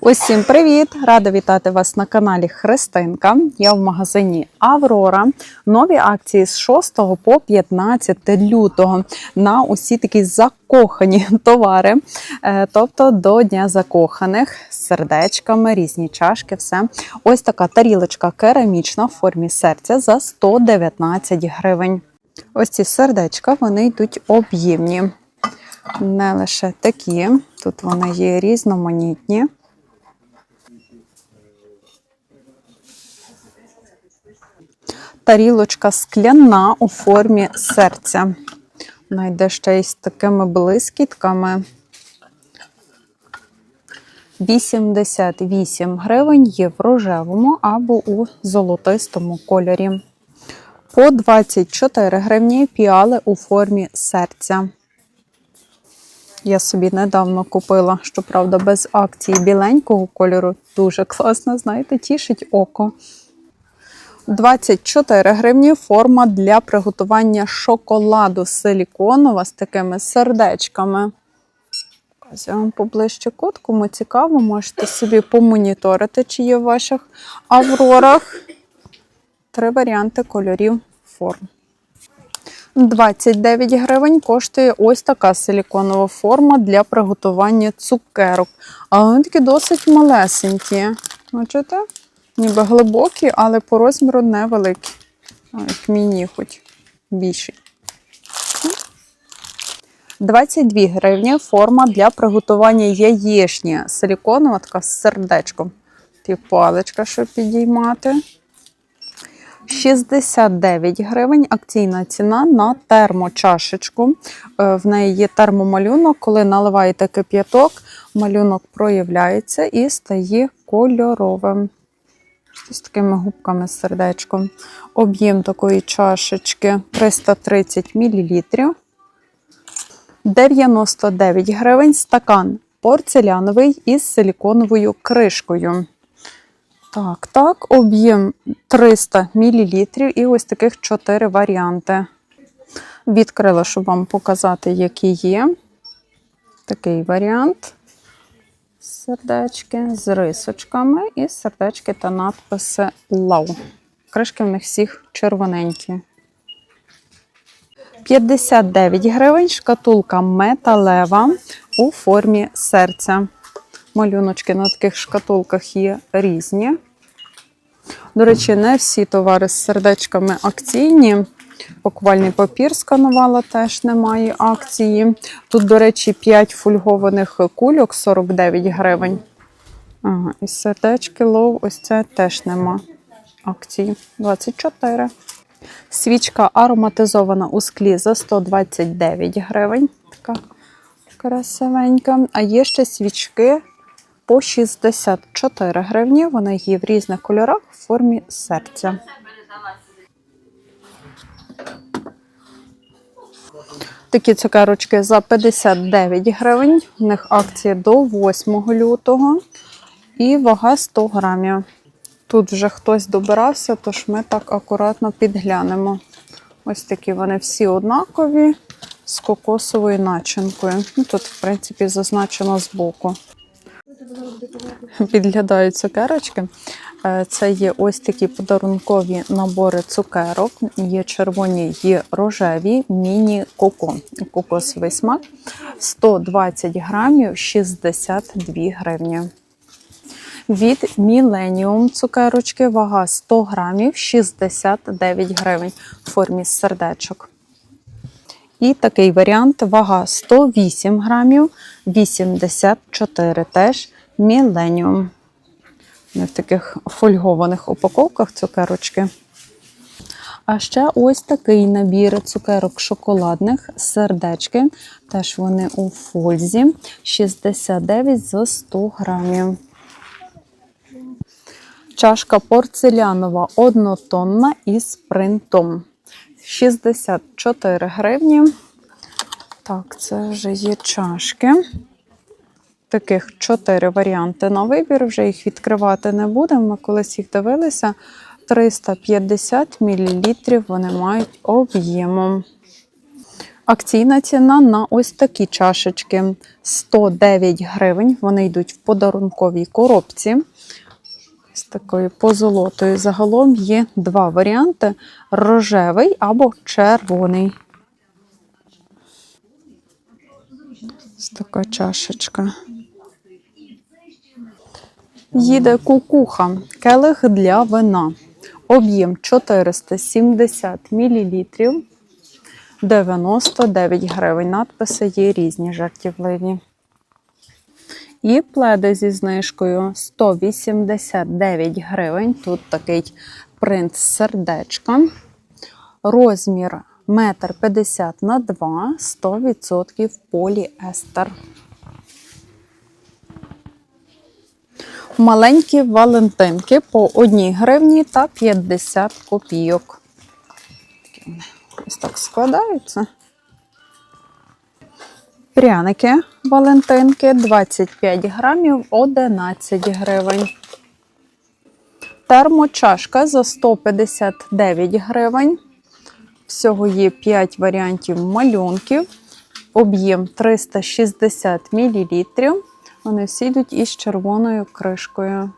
Усім привіт! Рада вітати вас на каналі Христинка. Я в магазині Аврора. Нові акції з 6 по 15 лютого на усі такі закохані товари. Е, Тобто до Дня закоханих з сердечками, різні чашки, все. Ось така тарілочка керамічна в формі серця за 119 гривень. Ось ці сердечка вони йдуть об'ємні. Не лише такі, тут вони є різноманітні. Тарілочка скляна у формі серця. Вона йде ще й з такими блискітками. 88 гривень є в рожевому або у золотистому кольорі. По 24 гривні піали у формі серця. Я собі недавно купила, щоправда, без акції біленького кольору. Дуже класно, знаєте, тішить око. 24 гривні форма для приготування шоколаду силіконова з такими сердечками. Я поближче код, кому цікаво, можете собі помоніторити, чи є в ваших аврорах. Три варіанти кольорів форм. 29 гривень коштує ось така силіконова форма для приготування цукерок. А вони такі досить малесенькі. Бачите? Ніби глибокі, але по розміру невеликі. Як міні, хоч більші. 22 гривні форма для приготування яєчні. Силіконова така з сердечком. Ті паличка, щоб підіймати. 69 гривень акційна ціна на термочашечку. Е, В неї є термомалюнок. Коли наливаєте кип'яток, малюнок проявляється і стає кольоровим. З такими губками з сердечком. Об'єм такої чашечки 330 мл. 99 гривень стакан порцеляновий із силіконовою кришкою. Так, так, об'єм 300 мл і ось таких 4 варіанти. Відкрила, щоб вам показати, які є. Такий варіант. Сердечки з рисочками і сердечки та надписи Love. Кришки в них всіх червоненькі. 59 гривень шкатулка металева у формі серця. Малюночки на таких шкатулках є різні. До речі, не всі товари з сердечками акційні. Пакувальний папір сканувала, теж немає акції. Тут, до речі, 5 фольгованих кульок 49 гривень. Ага, і сердечки лов, ось це теж нема акції. 24. Свічка ароматизована у склі за 129 гривень. Така красивенька. А є ще свічки по 64 гривні. Вони є в різних кольорах в формі серця. Такі цукерочки за 59 гривень. В них акція до 8 лютого. І вага 100 грамів. Тут вже хтось добирався, тож ми так акуратно підглянемо. Ось такі вони всі однакові з кокосовою начинкою. Ну, Тут, в принципі, зазначено збоку. Підглядають цукерочки. Е, Це є ось такі подарункові набори цукерок. Є червоні, є рожеві, міні-коко. Кокосовий смак. 120 грамів, 62 гривні. Від Millennium цукерочки вага 100 грамів, 69 гривень в формі сердечок. І такий варіант вага 108 грамів, 84 теж Millennium. Не в таких фольгованих упаковках цукерочки. А ще ось такий набір цукерок шоколадних сердечки. Теж вони у фользі 69 за 100 грамів. Чашка порцелянова однотонна із принтом. 64 гривні. Так, це вже є чашки. Таких 4 варіанти на вибір. Вже їх відкривати не будемо. Ми колись їх дивилися. 350 мл вони мають об'ємом. Акційна ціна на ось такі чашечки 109 гривень. Вони йдуть в подарунковій коробці. З такою позолотою. Загалом є два варіанти: рожевий або червоний. Ось така чашечка. Їде кукуха, келих для вина. Об'єм 470 мл. 99 гривень. Надписи є різні жартівливі. І пледи зі знижкою 189 гривень. Тут такий принт сердечка. Розмір 1,50 м на 2, 100% поліестер. Маленькі валентинки по 1 гривні та 50 копійок. Ось так складаються. Пряники Валентинки 25 грамів 11 гривень. Термочашка за 159 гривень. Всього є 5 варіантів малюнків. Об'єм 360 мл. Вони всі йдуть із червоною кришкою.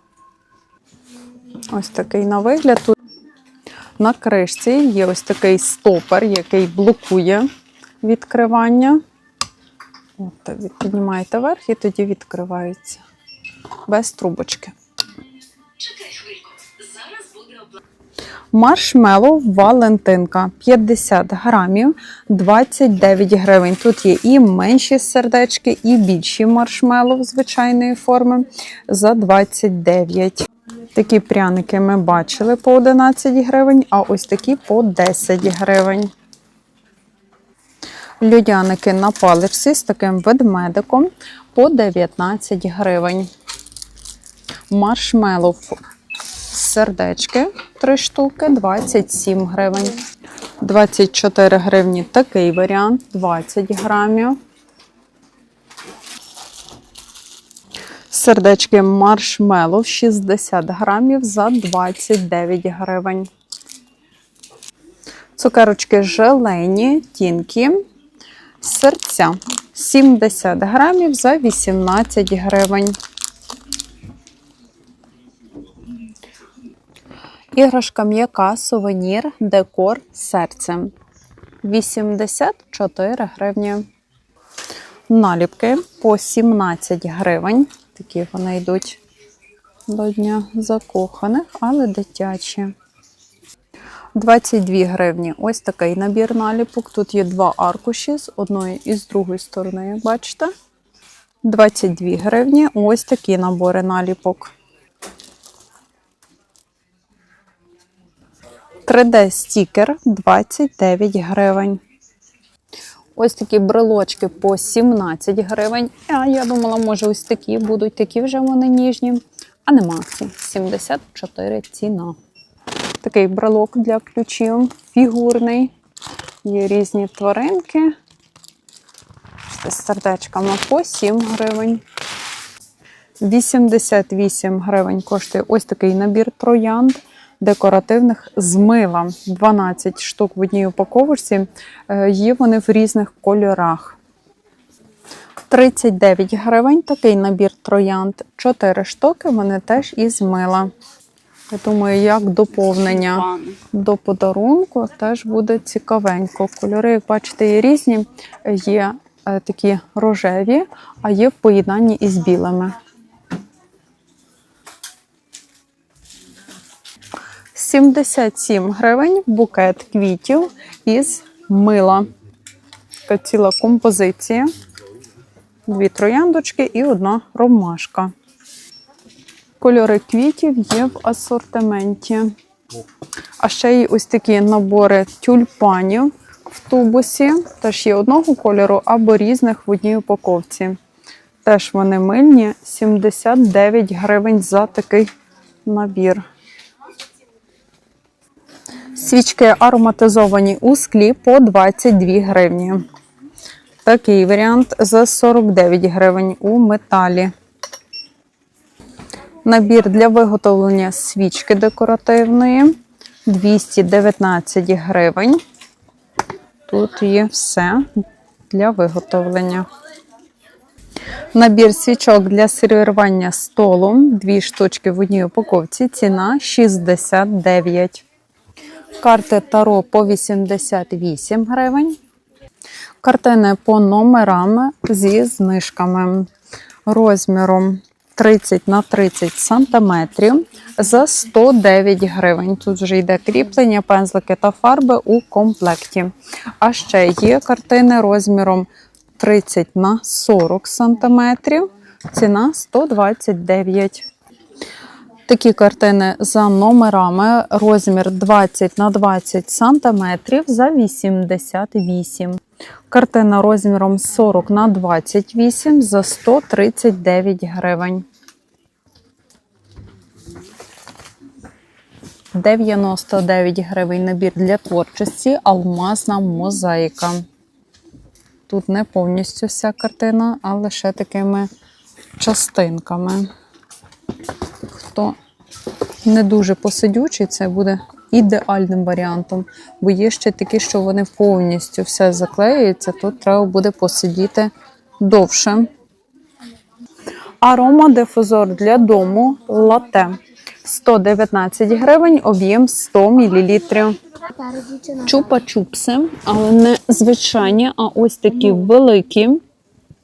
Ось такий на вигляд. Тут на кришці є ось такий стопер, який блокує відкривання. От, піднімаєте вверх і тоді відкривається. Без трубочки. Чекай хвильку. Зараз буде обла... Маршмеллоу Валентинка 50 грамів 29 гривень. Тут є і менші сердечки, і більші маршмеллоу звичайної форми за 29. Такі пряники ми бачили по 11 гривень, а ось такі по 10 гривень. Людяники на паличці з таким ведмедиком по 19 гривень. Маршмеллоу сердечки 3 штуки 27 гривень. 24 гривні такий варіант 20 грамів. Сердечки маршмеллоу 60 грамів за 29 гривень. Цукерочки желені, тінкі, серця 70 грамів за 18 гривень. Іграшка м'яка, сувенір, декор, серце. 84 гривні. Наліпки по 17 гривень. Такі вони йдуть до Дня закоханих, але дитячі. 22 гривні. Ось такий набір наліпок. Тут є два аркуші з одної і з другої сторони, як бачите. 22 гривні. Ось такі набори наліпок. 3D-стікер 29 гривень. Ось такі брелочки по 17 гривень. А я думала, може, ось такі будуть, такі вже вони ніжні. А нема акцій. 74 ціна. Такий брелок для ключів, фігурний. Є різні тваринки. З сердечками по 7 гривень. 88 гривень коштує ось такий набір троянд декоративних з мила. 12 штук в одній упаковочці. Е, Є вони в різних кольорах. 39 гривень такий набір троянд. 4 штуки, вони теж із мила. Я думаю, як доповнення до подарунку теж буде цікавенько. Кольори, як бачите, є різні. Є е, такі рожеві, а є в поєднанні із білими. 77 гривень букет квітів із мила. Така ціла композиція. Дві трояндочки і одна ромашка. Кольори квітів є в асортименті. А ще є ось такі набори тюльпанів в тубусі. Теж є одного кольору або різних в одній упаковці. Теж вони мильні, 79 гривень за такий набір. Свічки ароматизовані у склі по 22 гривні. Такий варіант за 49 гривень у металі. Набір для виготовлення свічки декоративної 219 гривень. Тут є все для виготовлення. Набір свічок для сервірування столу. Дві штучки в одній упаковці. Ціна 69. Карти Таро по 88 гривень. Картини по номерам зі знижками розміром 30 на 30 сантиметрів за 109 гривень. Тут вже йде кріплення, пензлики та фарби у комплекті. А ще є картини розміром 30 на 40 сантиметрів. Ціна 129. Такі картини за номерами, розмір 20 на 20 сантиметрів за 88. Картина розміром 40 на 28 за 139 гривень. 99 гривень набір для творчості, алмазна мозаїка. Тут не повністю вся картина, а лише такими частинками. Хто не дуже посидючий, це буде ідеальним варіантом. Бо є ще такі, що вони повністю все заклеюються, тут треба буде посидіти довше. Аромадифузор для дому лате 119 гривень, об'єм 100 мл. Чупа-чупси, але не звичайні, а ось такі великі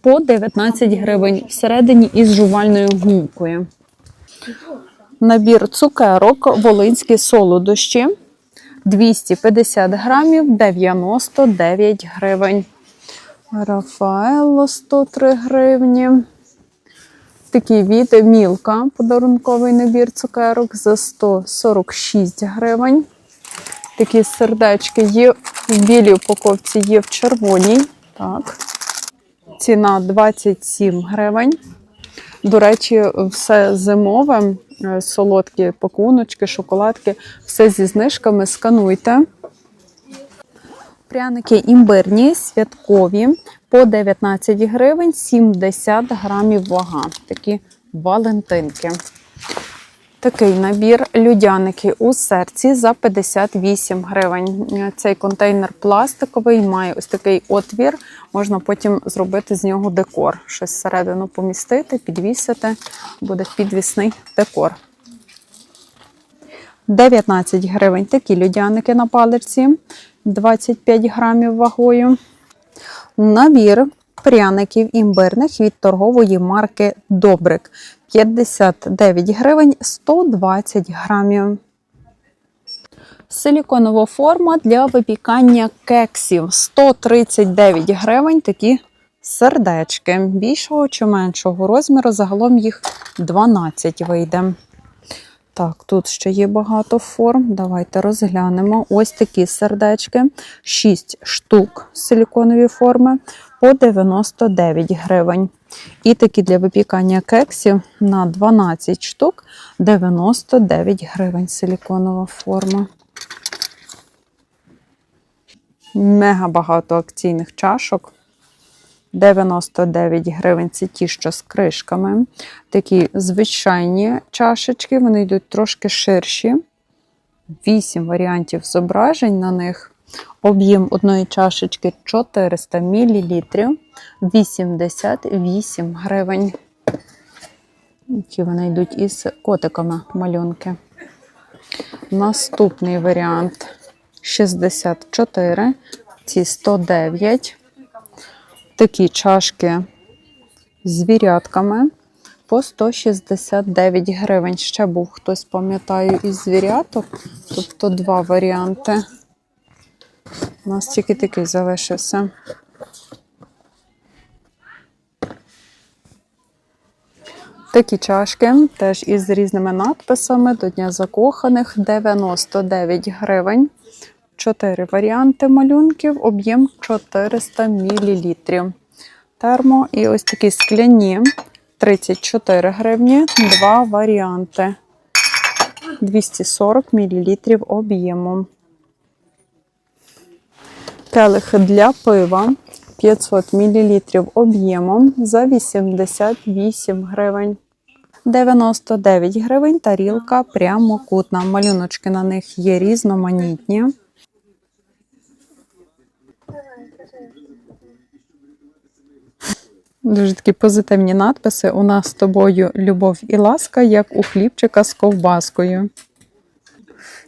по 19 гривень всередині із жувальною гумкою. Набір цукерок волинські солодощі 250 грамів 99 гривень. Рафаело 103 гривні. Такий від Мілка подарунковий набір цукерок за 146 гривень. Такі сердечки є в білій упаковці, є в червоній. Так. Ціна 27 гривень. До речі, все зимове, е, солодкі пакуночки, шоколадки, все зі знижками скануйте. Пряники імбирні, святкові по 19 гривень, 70 грамів вага. Такі валентинки. Такий набір людяники у серці за 58 гривень. Цей контейнер пластиковий, має ось такий отвір. Можна потім зробити з нього декор. Щось всередину помістити, підвісити. Буде підвісний декор. 19 гривень такі людяники на паличці, 25 грамів вагою. Набір пряників імбирних від торгової марки Добрик 59 гривень 120 грамів. Силіконова форма для випікання кексів 139 гривень. Такі сердечки більшого чи меншого розміру. Загалом їх 12 вийде. Так, тут ще є багато форм. Давайте розглянемо. Ось такі сердечки. 6 штук силіконові форми по 99 гривень. І такі для випікання кексів на 12 штук 99 гривень силіконова форма. Мега багато акційних чашок. 99 гривень це ті, що з кришками. Такі звичайні чашечки, вони йдуть трошки ширші. 8 варіантів зображень на них. Об'єм одної чашечки 400 мл, 88 гривень. Які вони йдуть із котиками малюнки. Наступний варіант 64, ці 109. Такі чашки з звірятками по 169 гривень. Ще був хтось, пам'ятаю, із звіряток, тобто два варіанти. У нас тільки такий залишився. Такі чашки теж із різними надписами до Дня закоханих 99 гривень. Чотири варіанти малюнків, об'єм 400 мл. Термо і ось такі скляні 34 гривні, два варіанти. 240 мл об'єму. Келих для пива 500 мл об'ємом за 88 гривень. 99 гривень тарілка прямокутна. Малюночки на них є різноманітні. Дуже такі позитивні надписи. У нас з тобою любов і ласка, як у хлібчика з ковбаскою.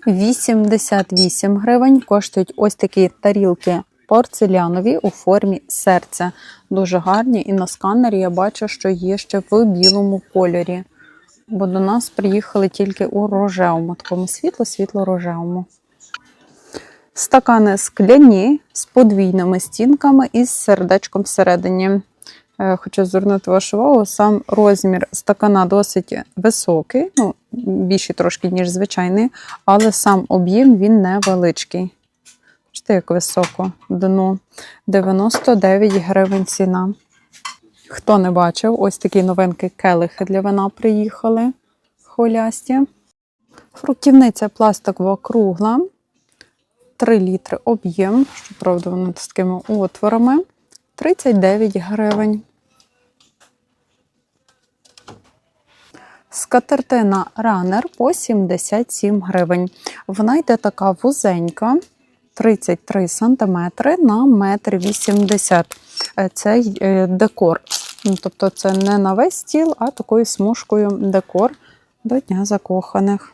88 гривень коштують ось такі тарілки порцелянові у формі серця. Дуже гарні, і на сканері я бачу, що є ще в білому кольорі. Бо до нас приїхали тільки у рожевому, такому світло-світло рожевому. Стакани скляні з подвійними стінками і з сердечком всередині. Е, Хочу звернути вашу увагу, сам розмір стакана досить високий, ну, більший трошки, ніж звичайний, але сам об'єм він невеличкий. Бачите, як високо дно. 99 гривень ціна. Хто не бачив, ось такі новинки келихи для вина приїхали хвилясті. Фруктівниця пластикова кругла. 3 літри об'єм, щоправда, вона з такими отворами. 39 гривень. Скатертина ранер по 77 гривень. Вона йде така вузенька, 33 см на 1,80 м. Е, Це е, декор. Ну, Тобто це не на весь стіл, а такою смужкою декор до Дня закоханих.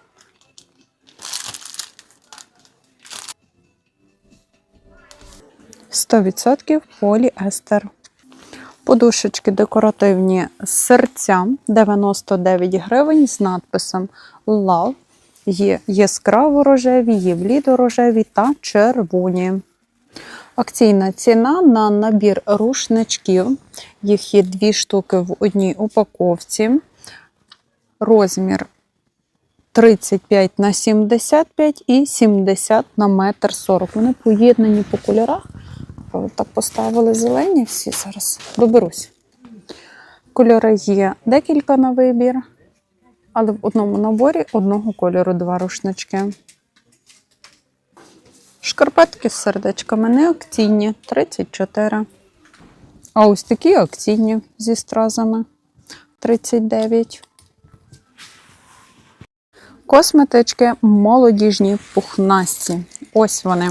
Сто відсотків поліестер. Подушечки декоративні з серцям 99 гривень з надписом Love. Є яскраво рожеві, є блідо-рожеві та червоні. Акційна ціна на набір рушничків. Їх є дві штуки в одній упаковці. Розмір 35 на 75 і 70 на метр 40. Вони поєднані по кольорах. Так поставили зелені всі зараз. Доберусь. Кольори є декілька на вибір, але в одному наборі одного кольору два рушнички. Шкарпетки з сердечками не акційні 34. А ось такі акційні зі стразами 39. Косметички молодіжні пухнасті. Ось вони.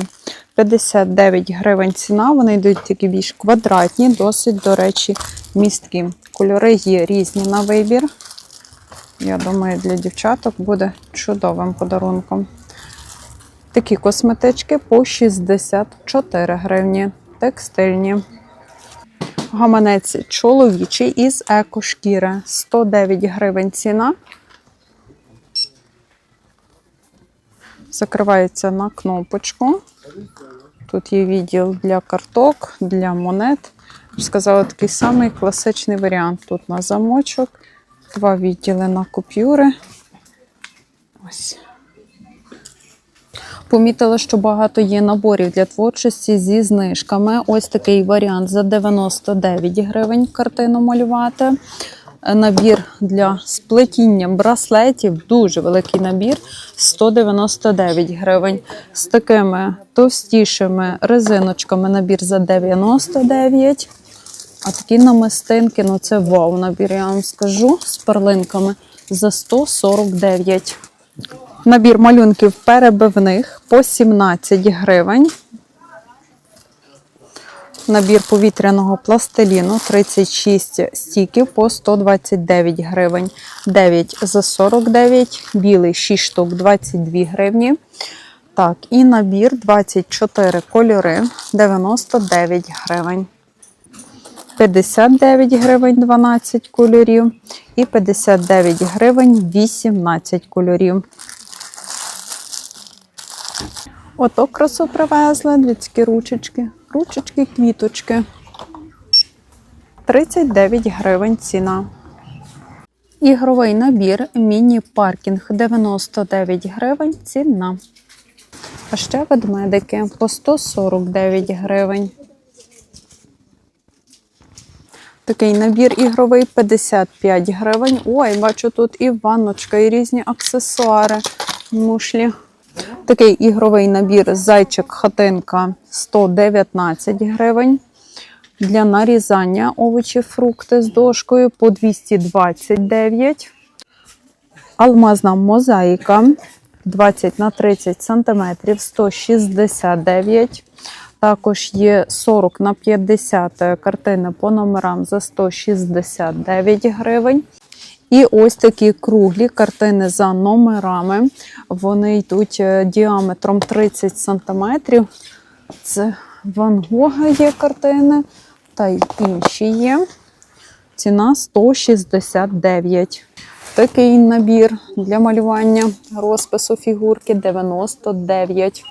59 гривень ціна. Вони йдуть такі більш квадратні, досить, до речі, місткі. Кольори є різні на вибір. Я думаю, для дівчаток буде чудовим подарунком. Такі косметички по 64 гривні. Текстильні. Гаманець чоловічий із екошкіри. 109 гривень ціна. Закривається на кнопочку. Тут є відділ для карток, для монет. Сказала, такий самий класичний варіант. Тут на замочок, два відділи на купюри. Ось. Помітила, що багато є наборів для творчості зі знижками. Ось такий варіант за 99 гривень картину малювати. Набір для сплетіння браслетів, дуже великий набір 199 гривень. З такими товстішими резиночками набір за 99. А такі намистинки, ну це вау набір, я вам скажу, з перлинками за 149. Набір малюнків перебивних по 17 гривень. Набір повітряного пластиліну 36 стіків по 129 гривень. 9 за 49, білий 6 штук 22 гривні. Так, і набір 24 кольори 99 гривень. 59 гривень 12 кольорів і 59 гривень 18 кольорів. Ото красу привезли, дві такі ручечки. Ручечки, квіточки. 39 гривень ціна. Ігровий набір міні-паркінг 99 гривень ціна. А ще ведмедики по 149 гривень. Такий набір ігровий 55 гривень. Ой, бачу тут і ванночка, і різні аксесуари, мушлі. Такий ігровий набір зайчик-хатинка 119 гривень. Для нарізання овочі, фрукти з дошкою по 229. Алмазна мозаїка 20 на 30 см 169. Також є 40 на 50 картини по номерам за 169 гривень. І ось такі круглі картини за номерами. Вони йдуть е, діаметром 30 см. Це Ван Гога є картини, та й інші є. Ціна 169. Такий набір для малювання розпису фігурки 99.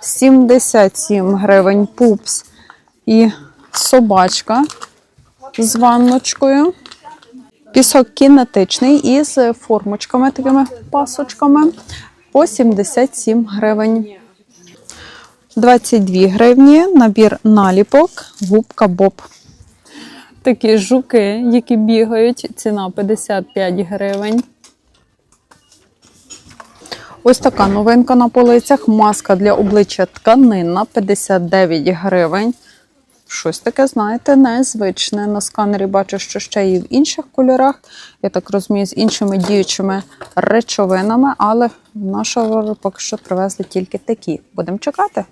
77 гривень пупс і собачка з ванночкою. Пісок кінетичний із формочками, такими пасочками по 77 гривень. 22 гривні набір наліпок, губка Боб. Такі жуки, які бігають, ціна 55 гривень. Ось така новинка на полицях. Маска для обличчя тканинна 59 гривень. Щось таке, знаєте, незвичне. На сканері бачу, що ще є в інших кольорах. Я так розумію, з іншими діючими речовинами, але в нашого поки що привезли тільки такі. Будемо чекати.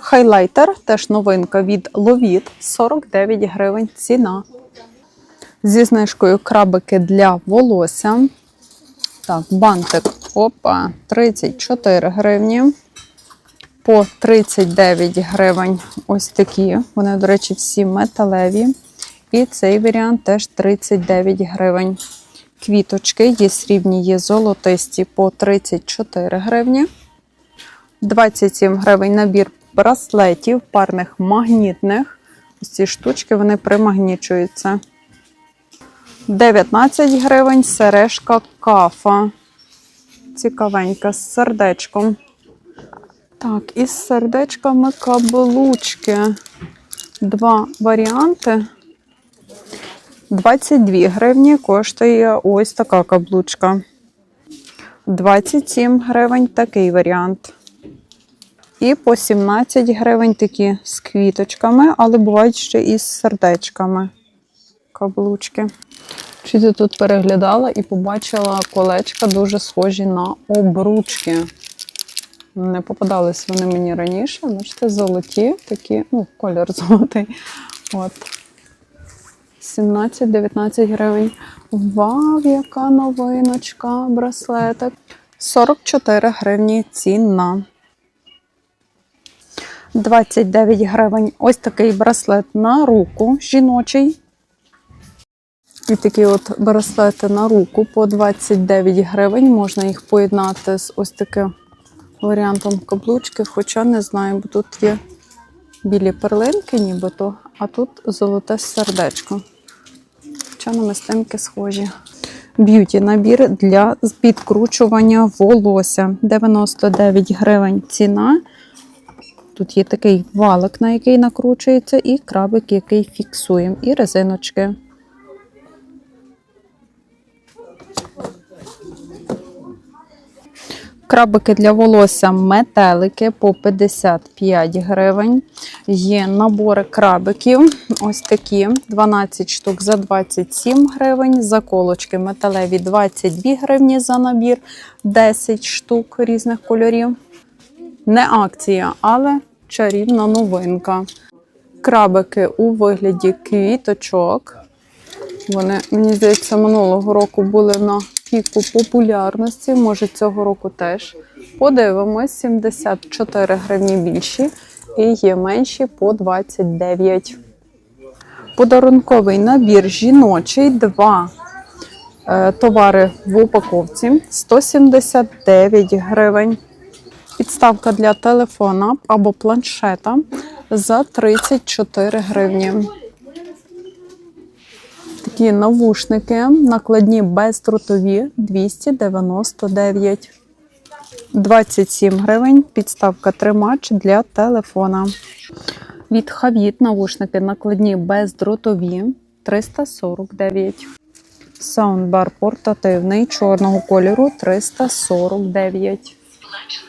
Хайлайтер, теж новинка від Ловіт 49 гривень ціна. Зі знижкою крабики для волосся. Так, бантик. Опа, 34 гривні. По 39 гривень ось такі. Вони, до речі, всі металеві. І цей варіант теж 39 гривень. Квіточки є срібні, є золотисті по 34 гривні. 27 гривень набір браслетів, парних магнітних. Ось ці штучки вони примагнічуються. 19 гривень сережка кафа. Цікавенька з сердечком. Так, із сердечками каблучки. Два варіанти. 22 гривні коштує ось така каблучка. 27 гривень такий варіант. І по 17 гривень такі з квіточками, але бувають ще і з сердечками каблучки. Ти тут переглядала і побачила колечка дуже схожі на обручки. Не попадались вони мені раніше. Бачите, золоті, такі, ну, колір золотий. От. 17-19 гривень. Вау, яка новиночка, браслетик. 44 гривні ціна. 29 гривень. Ось такий браслет на руку жіночий. І такі от браслети на руку по 29 гривень. Можна їх поєднати з ось таким варіантом каблучки, хоча не знаю, бо тут є білі перлинки, нібито, а тут золоте сердечко. Хоча намистинки схожі. Б'юті набір для підкручування волосся. 99 гривень ціна. Тут є такий валик, на який накручується, і крабик, який фіксуємо, і резиночки. Крабики для волосся метелики по 55 гривень. Є набори крабиків. Ось такі 12 штук за 27 гривень. Заколочки металеві 22 гривні за набір, 10 штук різних кольорів. Не акція, але чарівна новинка. Крабики у вигляді квіточок. Вони, мені здається, минулого року були на піку популярності, може цього року теж. Подивимось, 74 гривні більші і є менші по 29. Подарунковий набір жіночий, два е, товари в упаковці 179 гривень. Підставка для телефона або планшета за 34 гривні. Такі навушники накладні бездротові 299. 27 гривень. Підставка тримач для телефона. Від Хавіт навушники накладні бездротові 349. Саундбар портативний чорного кольору 349. Сплачено.